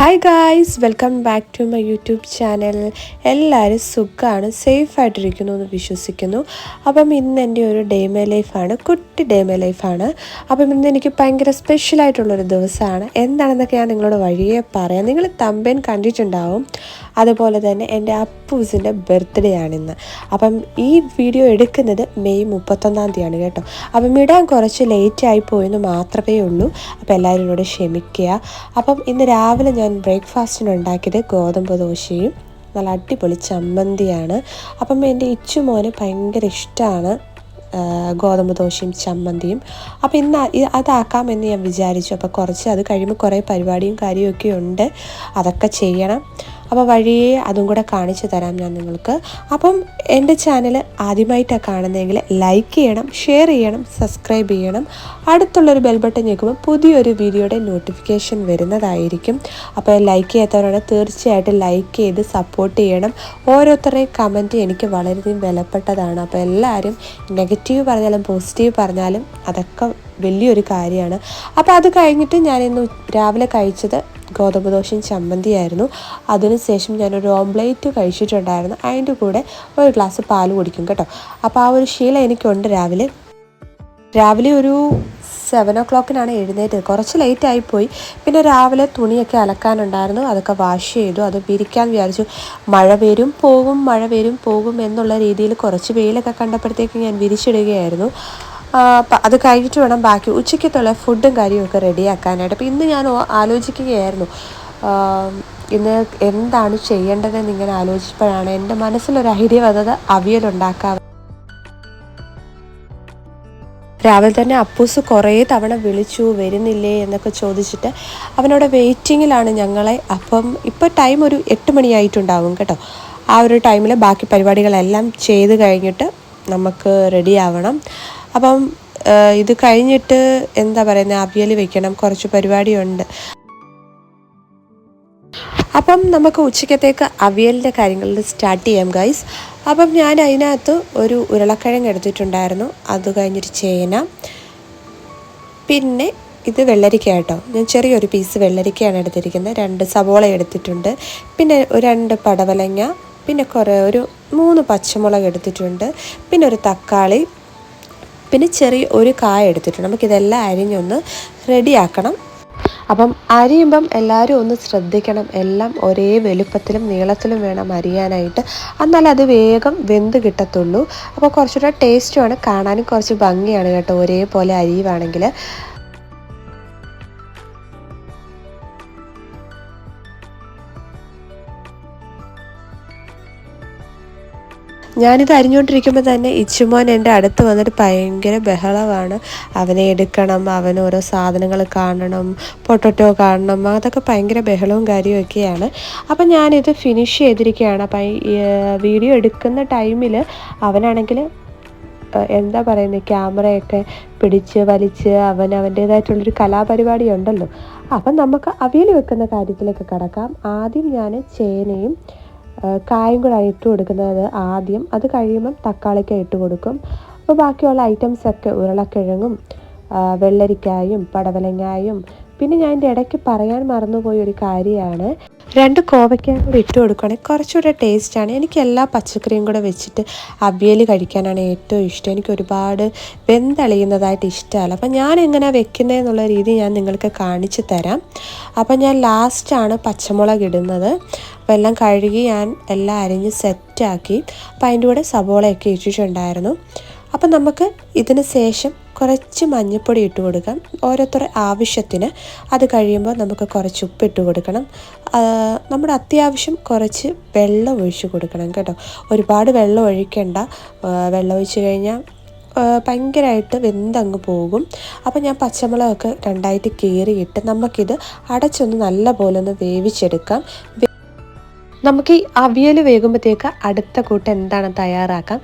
Hi guys welcome back to my YouTube channel എല്ലാവരും സുഖമാണ് സേഫായിട്ടിരിക്കുന്നു എന്ന് വിശ്വസിക്കുന്നു. അപ്പം ഇന്ന് എന്റെ ഒരു ഡേ മൈ ലൈഫാണ് കുട്ടി ഡേ മൈ ലൈഫാണ് അപ്പം ഇന്ന് എനിക്ക് ഭയങ്കര സ്പെഷ്യലായിട്ടുള്ളൊരു ദിവസമാണ്. എന്താണെന്നൊക്കെ ഞാൻ നിങ്ങളോട് വഴിയെ പറയാം. നിങ്ങൾ തമ്പേൻ കണ്ടിട്ടുണ്ടാവും. അതുപോലെ തന്നെ എന്റെ അപ്പൂസിന്റെ ബർത്ത്ഡേ ആണിന്ന്. അപ്പം ഈ വീഡിയോ എടുക്കുന്നത് മെയ് മുപ്പത്തൊന്നാം തീയതിയാണ് കേട്ടോ. അപ്പം ഇടാൻ കുറച്ച് ലേറ്റ് ആയി പോയെന്ന് മാത്രമേ ഉള്ളൂ. അപ്പോൾ എല്ലാവരും കൂടെ ക്ഷമിക്കുക. അപ്പം ഇന്ന് രാവിലെ ഞാൻ ബ്രേക്ക്ഫാസ്റ്റിന് ഉണ്ടാക്കിയത് ഗോതമ്പ് ദോശയും നല്ല അടിപൊളി ചമ്മന്തിയാണ്. അപ്പം എന്റെ ഇച്ചുമോന് ഭയങ്കര ഇഷ്ടമാണ് ഗോതമ്പ് ദോശയും ചമ്മന്തിയും. അപ്പം ഇന്ന് അതാക്കാമെന്ന് ഞാൻ വിചാരിച്ചു. അപ്പോൾ കുറച്ച് അത് കഴിയുമ്പോൾ കുറേ പരിപാടിയും കാര്യമൊക്കെ ഉണ്ട്. അതൊക്കെ ചെയ്യണം. അപ്പോൾ വഴിയെ അതും കൂടെ കാണിച്ചു തരാം ഞാൻ നിങ്ങൾക്ക്. അപ്പം എന്റെ ചാനൽ ആദ്യമായിട്ടാണ് കാണുന്നതെങ്കിൽ ലൈക്ക് ചെയ്യണം ഷെയർ ചെയ്യണം സബ്സ്ക്രൈബ് ചെയ്യണം. അടുത്തുള്ളൊരു ബെൽ ബട്ടൺ ഞെക്കുമ്പോൾ പുതിയൊരു വീഡിയോയുടെ നോട്ടിഫിക്കേഷൻ വരുന്നതായിരിക്കും. അപ്പോൾ ലൈക്ക് ചെയ്യാത്തവരാണ് തീർച്ചയായിട്ടും ലൈക്ക് ചെയ്ത് സപ്പോർട്ട് ചെയ്യണം. ഓരോരുത്തരുടെയും കമന്റ് എനിക്ക് വളരെയധികം വിലപ്പെട്ടതാണ്. അപ്പോൾ എല്ലാവരും നെഗറ്റീവ് പറഞ്ഞാലും പോസിറ്റീവ് പറഞ്ഞാലും അതൊക്കെ വലിയൊരു കാര്യമാണ്. അപ്പോൾ അത് കഴിഞ്ഞിട്ട് ഞാൻ ഇന്ന് രാവിലെ കഴിച്ചത് ഗോതമ്പ് ദോശയും ചമ്മന്തിയായിരുന്നു. അതിനുശേഷം ഞാനൊരു ഓംലേറ്റ് കഴിച്ചിട്ടുണ്ടായിരുന്നു. അതിന്റെ കൂടെ ഒരു ഗ്ലാസ് പാൽ കുടിക്കും കേട്ടോ. അപ്പോൾ ആ ഒരു ശീലം എനിക്കുണ്ട് രാവിലെ. രാവിലെ ഒരു സെവൻ ഒ ക്ലോക്കിനാണ് എഴുന്നേറ്റത്. കുറച്ച് ലേറ്റ് ആയിപ്പോയി പിന്നെ രാവിലെ തുണിയൊക്കെ അലക്കാനുണ്ടായിരുന്നു. അതൊക്കെ വാഷ് ചെയ്തു. അത് വിരിക്കാൻ വിചാരിച്ചു. മഴ വരും പോകും മഴ വരും പോകും എന്നുള്ള രീതിയിൽ കുറച്ച് വെയിലൊക്കെ കണ്ടപ്പോഴത്തേക്ക് ഞാൻ വിരിച്ചിടുകയായിരുന്നു. അത് കഴിഞ്ഞിട്ട് വേണം ബാക്കി ഉച്ചയ്ക്കത്തുള്ള ഫുഡും കാര്യമൊക്കെ റെഡിയാക്കാനായിട്ട്. അപ്പോൾ ഇന്ന് ഞാൻ ആലോചിക്കുകയായിരുന്നു. ഇന്ന് എന്താണ് ചെയ്യേണ്ടതെന്ന് ഇങ്ങനെ ആലോചിച്ചപ്പോഴാണ് എന്റെ മനസ്സിലൊരു ഐഡിയ വന്നത് അവിയലുണ്ടാക്കാം രാവിലെ തന്നെ അപ്പൂസ് കുറേ തവണ വിളിച്ചു വരുന്നില്ലേ? എന്നൊക്കെ ചോദിച്ചിട്ട് അവനോട് വെയിറ്റിങ്ങിലാണ് ഞങ്ങളെ. അപ്പം ഇപ്പോൾ ടൈം ഒരു എട്ട് മണിയായിട്ടുണ്ടാവും കേട്ടോ. ആ ഒരു ടൈമിൽ ബാക്കി പരിപാടികളെല്ലാം ചെയ്ത് കഴിഞ്ഞിട്ട് നമുക്ക് റെഡി ആവണം അപ്പം ഇത് കഴിഞ്ഞിട്ട് എന്താ പറയുന്നത് അവിയൽ വെക്കണം കുറച്ച് പരിപാടിയുണ്ട്. അപ്പം നമുക്ക് ഉച്ചക്കത്തേക്ക് അവിയലിന്റെ കാര്യങ്ങളിൽ സ്റ്റാർട്ട് ചെയ്യാം ഗൈസ്. അപ്പം ഞാൻ അതിനകത്ത് ഒരു ഉരുളക്കിഴങ്ങ് എടുത്തിട്ടുണ്ടായിരുന്നു. അത് കഴിഞ്ഞൊരു ചേന. പിന്നെ ഇത് വെള്ളരിക്ക കേട്ടോ. ഞാൻ ചെറിയൊരു പീസ് വെള്ളരിക്കയാണ് എടുത്തിരിക്കുന്നത്. രണ്ട് സവോള എടുത്തിട്ടുണ്ട്. പിന്നെ രണ്ട് പടവലങ്ങ. പിന്നെ കുറേ ഒരു മൂന്ന് പച്ചമുളക് എടുത്തിട്ടുണ്ട്. പിന്നെ ഒരു തക്കാളി. പിന്നെ ചെറിയ ഒരു കായ എടുത്തിട്ടുണ്ട്. നമുക്കിതെല്ലാം അരിഞ്ഞൊന്ന് റെഡിയാക്കണം. അപ്പം അരിയുമ്പം എല്ലാവരും ഒന്ന് ശ്രദ്ധിക്കണം. എല്ലാം ഒരേ വലുപ്പത്തിലും നീളത്തിലും വേണം അരിയാനായിട്ട്. എന്നാൽ അത് വേഗം വെന്ത് കിട്ടത്തുള്ളൂ. അപ്പോൾ കുറച്ചുകൂടെ ടേസ്റ്റുമാണ് കാണാനും കുറച്ച് ഭംഗിയാണ് കേട്ടോ. ഒരേപോലെ അരിയുവാണെങ്കിൽ. ഞാനിത് അരിഞ്ഞുകൊണ്ടിരിക്കുമ്പോൾ തന്നെ ഇച്ചുമോൻ എന്റെ അടുത്ത് വന്നിട്ട് ഭയങ്കര ബഹളമാണ്. അവനെ എടുക്കണം അവൻ ഓരോ സാധനങ്ങൾ കാണണം പൊട്ടറ്റോ കാണണം അതൊക്കെ ഭയങ്കര ബഹളവും കാര്യമൊക്കെയാണ് അപ്പം ഞാനിത് ഫിനിഷ് ചെയ്തിരിക്കുകയാണ്. അപ്പം വീഡിയോ എടുക്കുന്ന ടൈമിൽ അവനാണെങ്കിൽ എന്താ പറയുന്നത് ക്യാമറയൊക്കെ പിടിച്ച് വലിച്ച് അവൻ അവന്റേതായിട്ടുള്ളൊരു കലാപരിപാടി ഉണ്ടല്ലോ അപ്പം നമുക്ക് അവിയൽ വെക്കുന്ന കാര്യത്തിലേക്ക് കടക്കാം. ആദ്യം ഞാൻ ചേനയും കായും കൂടെ ഇട്ട് കൊടുക്കുന്നത് ആദ്യം. അത് കഴിയുമ്പം തക്കാളിക്ക ഇട്ട് കൊടുക്കും. അപ്പോൾ ബാക്കിയുള്ള ഐറ്റംസൊക്കെ ഉരുളക്കിഴങ്ങും വെള്ളരിക്കായും പടവലങ്ങായും. പിന്നെ ഞാൻ എന്റെ ഇടയ്ക്ക് പറയാൻ മറന്നുപോയ ഒരു കാര്യമാണ്. രണ്ട് കോവയ്ക്കയും കൂടി ഇട്ട് കൊടുക്കുകയാണെങ്കിൽ കുറച്ചുകൂടെ ടേസ്റ്റാണ് എനിക്ക് എല്ലാ പച്ചക്കറിയും കൂടെ വെച്ചിട്ട് അവിയൽ കഴിക്കാനാണ് ഏറ്റവും ഇഷ്ടം. എനിക്ക് ഒരുപാട് വെന്തളിയുന്നതായിട്ട് ഇഷ്ടമല്ല അപ്പം ഞാൻ എങ്ങനെ വെക്കുന്നതെന്നുള്ള രീതി ഞാൻ നിങ്ങൾക്ക് കാണിച്ചു തരാം. അപ്പം ഞാൻ ലാസ്റ്റാണ് പച്ചമുളക് ഇടുന്നത്. അപ്പോൾ എല്ലാം കഴുകി ഞാൻ എല്ലാം അരിഞ്ഞ് സെറ്റാക്കി അപ്പം അതിന്റെ കൂടെ സബോളയൊക്കെ ഇട്ടിട്ടുണ്ടായിരുന്നു. അപ്പം നമുക്ക് ഇതിന് ശേഷം കുറച്ച് മഞ്ഞൾപ്പൊടി ഇട്ട് കൊടുക്കാം. ഓരോരുത്തരുടെ ആവശ്യത്തിന് അത് കഴിയുമ്പോൾ നമുക്ക് കുറച്ച് ഉപ്പ് ഇട്ട് കൊടുക്കണം. നമ്മുടെ അത്യാവശ്യം കുറച്ച് വെള്ളം ഒഴിച്ച് കൊടുക്കണം കേട്ടോ. ഒരുപാട് വെള്ളം ഒഴിക്കേണ്ട. വെള്ളം ഒഴിച്ച് കഴിഞ്ഞാൽ ഭയങ്കരമായിട്ട് വെന്തങ്ങ് പോകും. അപ്പോൾ ഞാൻ പച്ചമുളകൊക്കെ രണ്ടായിട്ട് കീറിയിട്ട് നമുക്കിത് അടച്ചൊന്ന് നല്ല പോലെ ഒന്ന് വേവിച്ചെടുക്കാം. നമുക്ക് ഈ അവിയൽ വേകുമ്പോഴത്തേക്ക് അടുത്ത കൂട്ട് എന്താണ് തയ്യാറാക്കാം?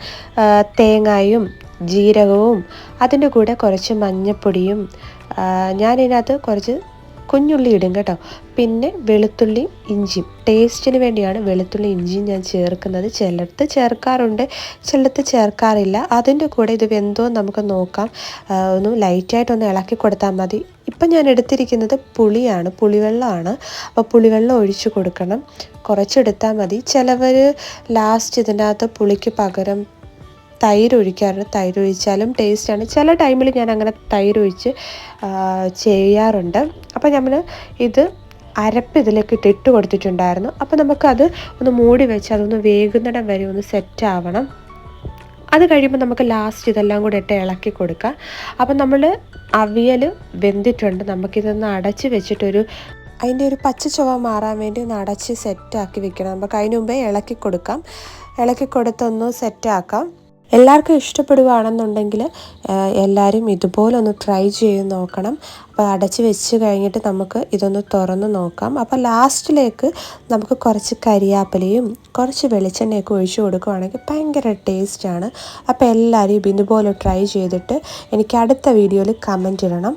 തേങ്ങായും ജീരകവും അതിന്റെ കൂടെ കുറച്ച് മഞ്ഞൾപ്പൊടിയും ഞാനതിനകത്ത് കുറച്ച് കുഞ്ഞുള്ളി ഇടും കേട്ടോ. പിന്നെ വെളുത്തുള്ളി ഇഞ്ചിയും. ടേസ്റ്റിന് വേണ്ടിയാണ് വെളുത്തുള്ളി ഇഞ്ചിയും ഞാൻ ചേർക്കുന്നത്. ചിലടത്ത് ചേർക്കാറുണ്ട് ചിലടത്ത് ചേർക്കാറില്ല. അതിന്റെ കൂടെ ഇത് വെന്തോ നമുക്ക് നോക്കാം. ഒന്ന് ലൈറ്റായിട്ടൊന്ന് ഇളക്കി കൊടുത്താൽ മതി. ഇപ്പം ഞാൻ എടുത്തിരിക്കുന്നത് പുളിയാണ് പുളിവെള്ളമാണ്. അപ്പോൾ പുളിവെള്ളം ഒഴിച്ച് കൊടുക്കണം. കുറച്ചെടുത്താൽ മതി. ചിലവർ ലാസ്റ്റ് ഇതിന്റെ അകത്ത് പുളിക്ക് പകരം തൈര് ഒഴിക്കാറുണ്ട് തൈര് ഒഴിച്ചാലും ടേസ്റ്റാണ് ചില ടൈമിൽ ഞാൻ അങ്ങനെ തൈര് ഒഴിച്ച് ചെയ്യാറുണ്ട്. അപ്പോൾ നമ്മൾ ഇത് അരപ്പ് ഇതിലേക്ക് ഇട്ട് കൊടുത്തിട്ടുണ്ടായിരുന്നു. അപ്പോൾ നമുക്കത് ഒന്ന് മൂടി വെച്ച് അതൊന്ന് വേകുന്നിടം വരെ ഒന്ന് സെറ്റ് ആവണം. അത് കഴിയുമ്പോൾ നമുക്ക് ലാസ്റ്റ് ഇതെല്ലാം കൂടെ ഇട്ട് ഇളക്കി കൊടുക്കാം. അപ്പം നമ്മൾ അവിയൽ വെന്തിട്ടുണ്ട്. നമുക്കിതൊന്ന് അടച്ച് വെച്ചിട്ടൊരു അതിന്റെ ഒരു പച്ച ചുവ മാറാൻ വേണ്ടി ഒന്ന് അടച്ച് സെറ്റാക്കി വെക്കണം. നമുക്ക് അതിന് മുമ്പേ ഇളക്കി കൊടുക്കാം. ഇളക്കി കൊടുത്തൊന്ന് സെറ്റാക്കാം എല്ലാവർക്കും ഇഷ്ടപ്പെടുകയാണെന്നുണ്ടെങ്കിൽ എല്ലാവരും ഇതുപോലെ ഒന്ന് ട്രൈ ചെയ്ത് നോക്കണം. അപ്പോൾ അടച്ച് വെച്ച് കഴിഞ്ഞിട്ട് നമുക്ക് ഇതൊന്ന് തുറന്ന് നോക്കാം. അപ്പോൾ ലാസ്റ്റിലേക്ക് നമുക്ക് കുറച്ച് കരിയാപ്പലയും കുറച്ച് വെളിച്ചെണ്ണയൊക്കെ ഒഴിച്ചു കൊടുക്കുകയാണെങ്കിൽ ഭയങ്കര ടേസ്റ്റാണ് അപ്പോൾ എല്ലാവരും ഇതുപോലെ ട്രൈ ചെയ്തിട്ട് എനിക്ക് അടുത്ത വീഡിയോയിൽ കമന്റ് ഇടണം.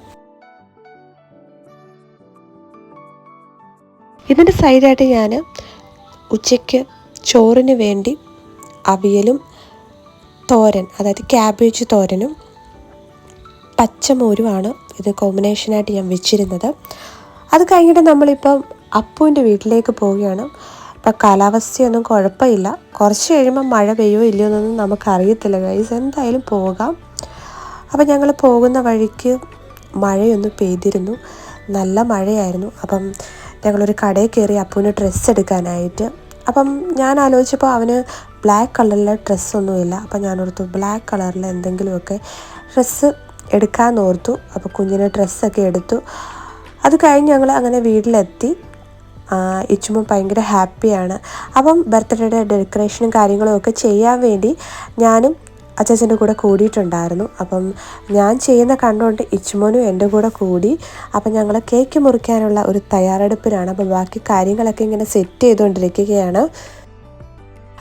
ഇതിന്റെ സൈഡായിട്ട് ഞാൻ ഉച്ചയ്ക്ക് ചോറിന് വേണ്ടി അവിയലും തോരൻ അതായത് ക്യാബേജ് തോരനും പച്ചമോരുമാണ് ഇത് കോമ്പിനേഷനായിട്ട് ഞാൻ വെച്ചിരുന്നത്. അത് കഴിഞ്ഞിട്ട് നമ്മളിപ്പം അപ്പുവിന്റെ വീട്ടിലേക്ക് പോവുകയാണ്. ഇപ്പം കാലാവസ്ഥയൊന്നും കുഴപ്പമില്ല. കുറച്ച് കഴിയുമ്പോൾ മഴ പെയ്യോ ഇല്ലയോ എന്നൊന്നും നമുക്കറിയത്തില്ല ഗൈസ് എന്തായാലും പോകാം. അപ്പം ഞങ്ങൾ പോകുന്ന വഴിക്ക് മഴയൊന്നും പെയ്തിരുന്നു. നല്ല മഴയായിരുന്നു. അപ്പം ഞങ്ങളൊരു കടയിൽ കയറി അപ്പുവിന് ഡ്രസ്സ് എടുക്കാനായിട്ട്. അപ്പം ഞാൻ ആലോചിച്ചപ്പോൾ അവന് ബ്ലാക്ക് കളറിലെ ഡ്രസ്സൊന്നുമില്ല അപ്പോൾ ഞാൻ ഓർത്തു ബ്ലാക്ക് കളറിൽ എന്തെങ്കിലുമൊക്കെ ഡ്രസ്സ് എടുക്കാമെന്ന് ഓർത്തു അപ്പോൾ കുഞ്ഞിന് ഡ്രസ്സൊക്കെ എടുത്തു. അത് കഴിഞ്ഞ് ഞങ്ങൾ അങ്ങനെ വീട്ടിലെത്തി. ഇച്ചുമ്പോൾ ഭയങ്കര ഹാപ്പിയാണ്. അപ്പം ബർത്ത്ഡേയുടെ ഡെക്കറേഷനും കാര്യങ്ങളും ഒക്കെ ചെയ്യാൻ വേണ്ടി ഞാനും അച്ചാച്ചന്റെ കൂടെ കൂടിയിട്ടുണ്ടായിരുന്നു. അപ്പം ഞാൻ ചെയ്യുന്ന കണ്ടുകൊണ്ട് ഇച്ചുമോനും എന്റെ കൂടെ കൂടി. അപ്പം ഞങ്ങൾ കേക്ക് മുറിക്കാനുള്ള ഒരു തയ്യാറെടുപ്പിലാണ്. അപ്പം ബാക്കി കാര്യങ്ങളൊക്കെ ഇങ്ങനെ സെറ്റ് ചെയ്തുകൊണ്ടിരിക്കുകയാണ്.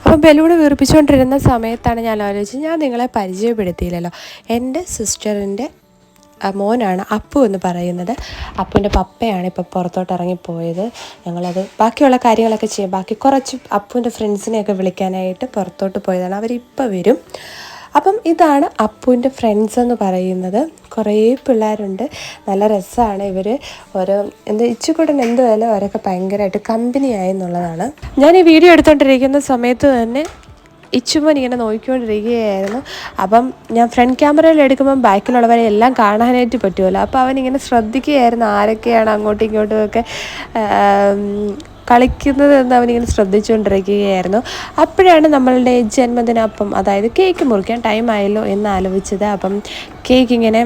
അപ്പം ബലൂണ് വീർപ്പിച്ചുകൊണ്ടിരുന്ന സമയത്താണ് ഞാൻ ആലോചിച്ചത് ഞാൻ നിങ്ങളെ പരിചയപ്പെടുത്തിയില്ലല്ലോ. എന്റെ സിസ്റ്ററിന്റെ മോനാണ് അപ്പു എന്ന് പറയുന്നത്. അപ്പുവിന്റെ പപ്പയാണ് ഇപ്പോൾ പുറത്തോട്ട് ഇറങ്ങിപ്പോയത്. ഞങ്ങളത് ബാക്കിയുള്ള കാര്യങ്ങളൊക്കെ ചെയ്യാം. ബാക്കി കുറച്ച് അപ്പുവിന്റെ ഫ്രണ്ട്സിനെയൊക്കെ വിളിക്കാനായിട്ട് പുറത്തോട്ട് പോയതാണ്. അവരിപ്പോൾ വരും. അപ്പം ഇതാണ് അപ്പുവിന്റെ ഫ്രണ്ട്സ് എന്ന് പറയുന്നത്. കുറേ പിള്ളേരുണ്ട്. നല്ല രസമാണ് ഇവർ ഓരോ എന്താ ഇച്ചുകൂടൻ എന്തുവല്ലോ അവരൊക്കെ ഭയങ്കരമായിട്ട് കമ്പനിയായി എന്നുള്ളതാണ്. ഞാൻ ഈ വീഡിയോ എടുത്തുകൊണ്ടിരിക്കുന്ന സമയത്ത് തന്നെ ഇച്ചുമോൻ ഇങ്ങനെ നോക്കിക്കൊണ്ടിരിക്കുകയായിരുന്നു. അപ്പം ഞാൻ ഫ്രണ്ട് ക്യാമറയിൽ എടുക്കുമ്പം ബാക്കിലുള്ളവരെ എല്ലാം കാണാനായിട്ട് പറ്റുമല്ലോ. അപ്പോൾ അവനിങ്ങനെ ശ്രദ്ധിക്കുകയായിരുന്നു ആരൊക്കെയാണ് അങ്ങോട്ടും ഇങ്ങോട്ടും ഒക്കെ കളിക്കുന്നത് എന്ന് അവനിങ്ങനെ ശ്രദ്ധിച്ചുകൊണ്ടിരിക്കുകയായിരുന്നു. അപ്പോഴാണ് നമ്മളുടെ ജന്മദിനപ്പം അതായത് കേക്ക് മുറിക്കാൻ ടൈം ആയല്ലോ എന്ന് ആലോചിച്ചത്. അപ്പം കേക്ക് ഇങ്ങനെ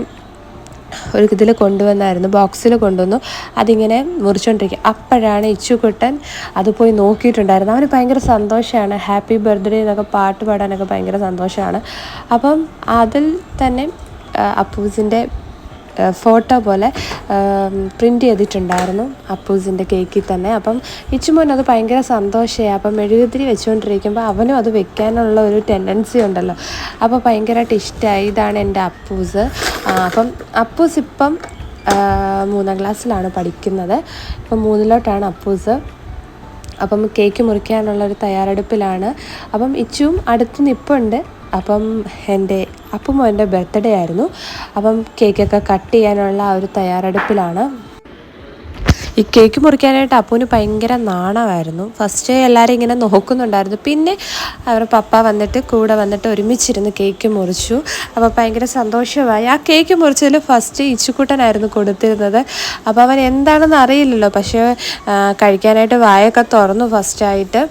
ഒരു ഇതിൽ കൊണ്ടുവന്നായിരുന്നു ബോക്സിൽ കൊണ്ടുവന്നു. അതിങ്ങനെ മുറിച്ചുകൊണ്ടിരിക്കുക അപ്പോഴാണ് ഇച്ചുകുട്ടൻ അത് പോയി നോക്കിയിട്ടുണ്ടായിരുന്നു അവന് ഭയങ്കര സന്തോഷമാണ്. ഹാപ്പി ബർത്ത്ഡേ എന്നൊക്കെ പാട്ട് പാടാനൊക്കെ ഭയങ്കര സന്തോഷമാണ്. അപ്പം അതിൽ തന്നെ അപ്പൂസിന്റെ ഫോട്ടോ പോലെ പ്രിന്റ് ചെയ്തിട്ടുണ്ടായിരുന്നു അപ്പൂസിന്റെ കേക്കിൽ തന്നെ. അപ്പം ഇച്ചുമോൻ അത് ഭയങ്കര സന്തോഷമായി. അപ്പം മെഴുകുതിരി വെച്ചുകൊണ്ടിരിക്കുമ്പോൾ അവനും അത് വെക്കാനുള്ള ഒരു ടെൻഡൻസി ഉണ്ടല്ലോ. അപ്പോൾ ഭയങ്കരമായിട്ട് ഇഷ്ടമായി ഇതാണ് എന്റെ അപ്പൂസ്. അപ്പം അപ്പൂസ് ഇപ്പം മൂന്നാം ക്ലാസ്സിലാണ് പഠിക്കുന്നത്. ഇപ്പം മൂന്നിലോട്ടാണ് അപ്പൂസ്. അപ്പം കേക്ക് മുറിക്കാനുള്ള ഒരു തയ്യാറെടുപ്പിലാണ്. അപ്പം ഇച്ചും അടുത്ത് നിപ്പുണ്ട്. അപ്പം എന്റെ അപ്പം അവന്റെ ബർത്ത്ഡേ ആയിരുന്നു. അപ്പം കേക്കൊക്കെ കട്ട് ചെയ്യാനുള്ള ഒരു തയ്യാറെടുപ്പിലാണ്. ഈ കേക്ക് മുറിക്കാനായിട്ട് അപ്പൂന് ഭയങ്കര നാണമായിരുന്നു. ഫസ്റ്റ് എല്ലാവരും ഇങ്ങനെ നോക്കുന്നുണ്ടായിരുന്നു. പിന്നെ അവരുടെ പപ്പ വന്നിട്ട് കൂടെ വന്നിട്ട് ഒരുമിച്ചിരുന്ന് കേക്ക് മുറിച്ചു. അപ്പോൾ ഭയങ്കര സന്തോഷമായി. ആ കേക്ക് മുറിച്ചതിൽ ഫസ്റ്റ് ഇച്ചുക്കുട്ടനായിരുന്നു കൊടുത്തിരുന്നത്. അപ്പോൾ അവൻ എന്താണെന്ന് അറിയില്ലല്ലോ. പക്ഷേ കഴിക്കാനായിട്ട് വായൊക്കെ തുറന്നു ഫസ്റ്റായിട്ട്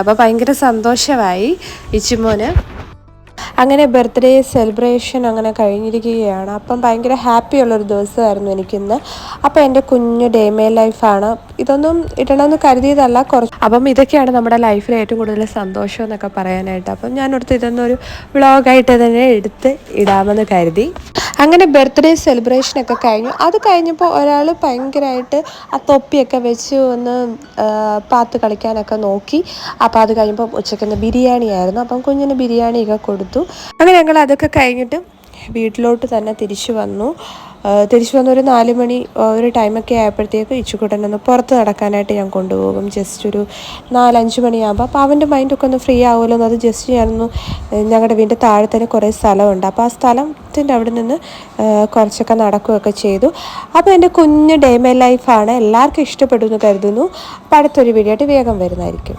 അപ്പോൾ ഭയങ്കര സന്തോഷമായി ഇച്ചുമോന്. അങ്ങനെ ബർത്ത്ഡേ സെലിബ്രേഷൻ അങ്ങനെ കഴിഞ്ഞിരിക്കുകയാണ്. അപ്പം ഭയങ്കര ഹാപ്പി ഉള്ളൊരു ദിവസമായിരുന്നു എനിക്കിന്ന്. അപ്പം എന്റെ കുഞ്ഞു ഡേമേ ലൈഫാണ് ഇതൊന്നും ഇടണമെന്ന് കരുതിയതല്ല. കുറച്ച് അപ്പം ഇതൊക്കെയാണ് നമ്മുടെ ലൈഫിൽ ഏറ്റവും കൂടുതൽ സന്തോഷം എന്നൊക്കെ പറയാനായിട്ട്. അപ്പം ഞാനോർത്ത് ഇതൊന്നും ഒരു വ്ളോഗായിട്ട് തന്നെ എടുത്ത് ഇടാമെന്ന് കരുതി. അങ്ങനെ ബർത്ത്ഡേ സെലിബ്രേഷനൊക്കെ കഴിഞ്ഞു. അത് കഴിഞ്ഞപ്പോൾ ഒരാൾ ഭയങ്കരമായിട്ട് ആ തൊപ്പിയൊക്കെ വെച്ച് ഒന്ന് പാത്ത് കളിക്കാനൊക്കെ നോക്കി. അപ്പോൾ അത് കഴിയുമ്പോൾ ഉച്ചയ്ക്കുന്ന ബിരിയാണി ആയിരുന്നു അപ്പം കുഞ്ഞിന് ബിരിയാണിയൊക്കെ കൊടുത്തു. അങ്ങനെ ഞങ്ങൾ അതൊക്കെ കഴിഞ്ഞിട്ട് വീട്ടിലോട്ട് തന്നെ തിരിച്ചു വന്നു. തിരിച്ചു വന്ന ഒരു നാല് മണി ഒരു ടൈമൊക്കെ ആയപ്പോഴത്തേക്ക് ഇച്ചുക്കുട്ടനൊന്ന് പുറത്ത് നടക്കാനായിട്ട് ഞാൻ കൊണ്ടുപോകും. ജസ്റ്റ് ഒരു നാലഞ്ച് മണിയാകുമ്പോൾ അപ്പോൾ അവന്റെ മൈൻഡൊക്കെ ഒന്ന് ഫ്രീ ആവുമല്ലോ എന്ന് അത് ജസ്റ്റ് ഞാനൊന്ന് ഞങ്ങളുടെ വീടിന്റെ താഴെ തന്നെ കുറേ സ്ഥലമുണ്ട്. അപ്പോൾ ആ സ്ഥലത്തിന്റെ അവിടെ നിന്ന് കുറച്ചൊക്കെ നടക്കുകയൊക്കെ ചെയ്തു. അപ്പോൾ എന്റെ കുഞ്ഞ് ഡേ മൈ ലൈഫാണ് എല്ലാവർക്കും ഇഷ്ടപ്പെടുമെന്ന് കരുതുന്നു. അപ്പോൾ അടുത്തൊരു വീഡിയോ ആയിട്ട് വേഗം വരുന്നതായിരിക്കും.